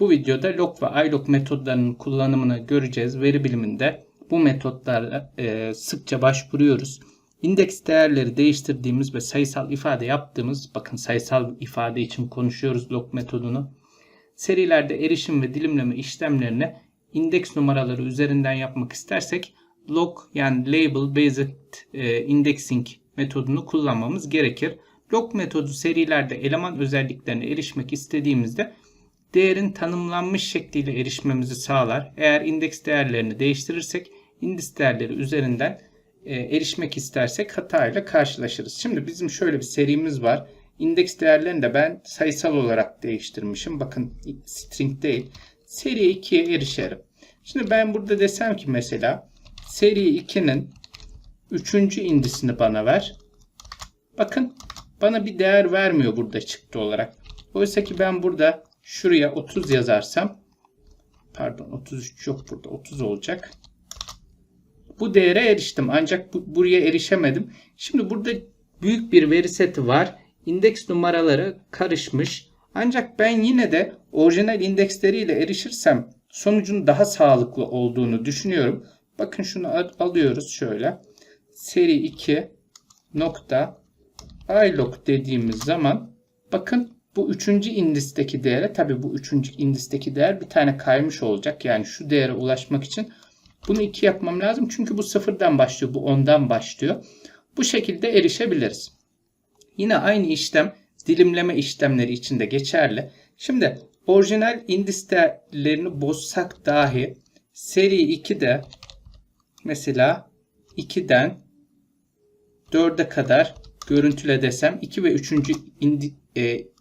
Bu videoda log ve ilog metodlarının kullanımını göreceğiz. Veri biliminde bu metotlara e, sıkça başvuruyoruz. İndeks değerleri değiştirdiğimiz ve sayısal ifade yaptığımız, bakın sayısal ifade için konuşuyoruz log metodunu. Serilerde erişim ve dilimleme işlemlerini indeks numaraları üzerinden yapmak istersek log yani label based e, indexing metodunu kullanmamız gerekir. Log metodu serilerde eleman özelliklerine erişmek istediğimizde değerin tanımlanmış şekliyle erişmemizi sağlar. Eğer indeks değerlerini değiştirirsek indeks değerleri üzerinden e, erişmek istersek hatayla karşılaşırız. Şimdi bizim şöyle bir serimiz var. İndeks değerlerini de ben sayısal olarak değiştirmişim. Bakın string değil. Seri 2'ye erişerim. Şimdi ben burada desem ki mesela seri 2'nin 3. indisini bana ver. Bakın bana bir değer vermiyor burada çıktı olarak. Oysa ki ben burada şuraya 30 yazarsam pardon 33 yok burada 30 olacak. Bu değere eriştim ancak bu, buraya erişemedim. Şimdi burada büyük bir veri seti var. İndeks numaraları karışmış. Ancak ben yine de orijinal indeksleriyle erişirsem sonucun daha sağlıklı olduğunu düşünüyorum. Bakın şunu alıyoruz şöyle. Seri 2 nokta ilog dediğimiz zaman bakın bu üçüncü indisteki değere tabi bu üçüncü indisteki değer bir tane kaymış olacak. Yani şu değere ulaşmak için bunu 2 yapmam lazım. Çünkü bu sıfırdan başlıyor. Bu 10'dan başlıyor. Bu şekilde erişebiliriz. Yine aynı işlem dilimleme işlemleri için de geçerli. Şimdi orijinal indis değerlerini bozsak dahi seri 2'de mesela 2'den 4'e kadar görüntüle desem 2 ve 3. Indi, e,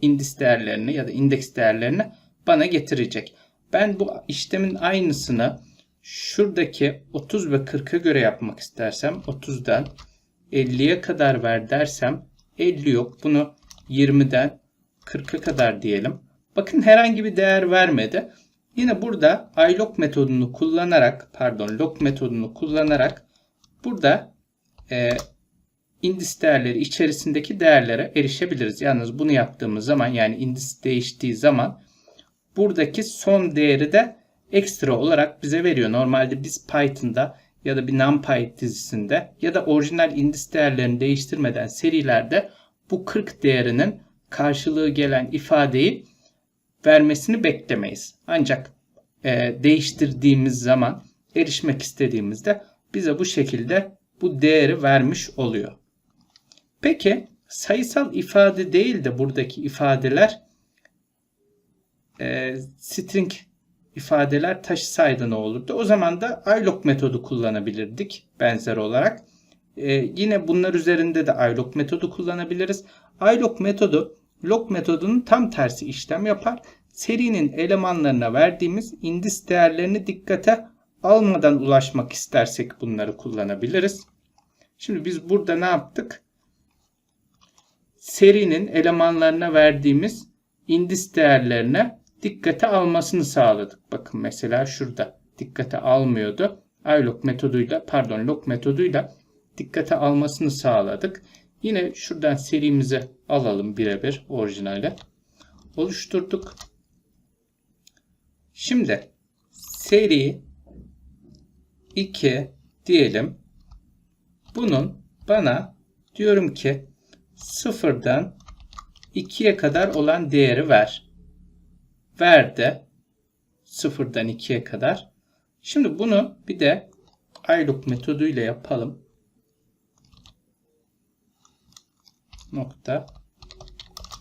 indis değerlerini ya da indeks değerlerini bana getirecek. Ben bu işlemin aynısını şuradaki 30 ve 40'a göre yapmak istersem 30'dan 50'ye kadar ver dersem 50 yok. Bunu 20'den 40'a kadar diyelim. Bakın herhangi bir değer vermedi. Yine burada ilog metodunu kullanarak pardon log metodunu kullanarak burada e, indis değerleri içerisindeki değerlere erişebiliriz. Yalnız bunu yaptığımız zaman yani indis değiştiği zaman buradaki son değeri de ekstra olarak bize veriyor. Normalde biz Python'da ya da bir NumPy dizisinde ya da orijinal indis değerlerini değiştirmeden serilerde bu 40 değerinin karşılığı gelen ifadeyi vermesini beklemeyiz. Ancak e, değiştirdiğimiz zaman erişmek istediğimizde bize bu şekilde bu değeri vermiş oluyor. Peki sayısal ifade değil de buradaki ifadeler e, string ifadeler taşısaydı ne olurdu? O zaman da ilog metodu kullanabilirdik benzer olarak. Ee, yine bunlar üzerinde de ilog metodu kullanabiliriz. ilog metodu log metodunun tam tersi işlem yapar. Serinin elemanlarına verdiğimiz indis değerlerini dikkate almadan ulaşmak istersek bunları kullanabiliriz. Şimdi biz burada ne yaptık? Serinin elemanlarına verdiğimiz indis değerlerine dikkate almasını sağladık. Bakın mesela şurada dikkate almıyordu. ilog metoduyla pardon log metoduyla dikkate almasını sağladık. Yine şuradan serimizi alalım birebir orijinale. Oluşturduk. Şimdi seri 2 diyelim. Bunun bana diyorum ki sıfırdan 2'ye kadar olan değeri ver verdi. Sıfırdan 2'ye kadar. Şimdi bunu bir de iLook metoduyla yapalım. Nokta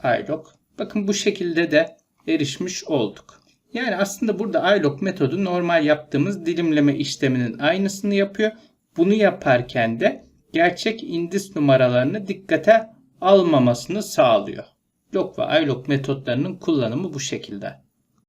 iLook. Bakın bu şekilde de erişmiş olduk. Yani aslında burada iLook metodu normal yaptığımız dilimleme işleminin aynısını yapıyor. Bunu yaparken de gerçek indis numaralarını dikkate almamasını sağlıyor. Log ve iLog metotlarının kullanımı bu şekilde.